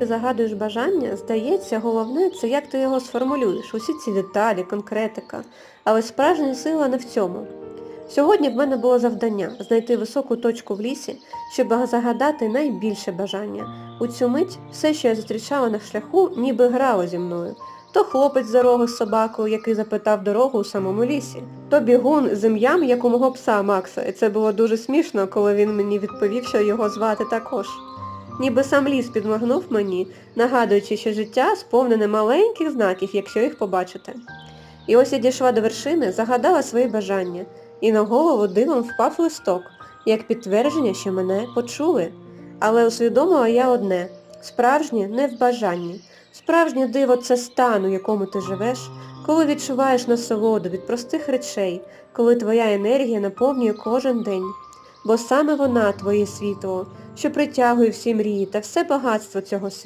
Ти загадуєш бажання, здається, головне це як ти його сформулюєш, усі ці деталі, конкретика. Але справжня сила не в цьому. Сьогодні в мене було завдання знайти високу точку в лісі, щоб загадати найбільше бажання. У цю мить все, що я зустрічала на шляху, ніби грало зі мною. То хлопець за рогу з собакою, який запитав дорогу у самому лісі, то бігун з ім'ям, як у мого пса Макса, і це було дуже смішно, коли він мені відповів, що його звати також. Ніби сам ліс підморгнув мені, нагадуючи, що життя сповнене маленьких знаків, якщо їх побачите. І ось я дійшла до вершини, загадала свої бажання, і на голову дивом впав листок, як підтвердження, що мене почули. Але усвідомила я одне – справжнє не в бажанні. Справжнє диво це стан, у якому ти живеш, коли відчуваєш насолоду від простих речей, коли твоя енергія наповнює кожен день. Бо саме вона твоє світло, що притягує всі мрії та все багатство цього світу.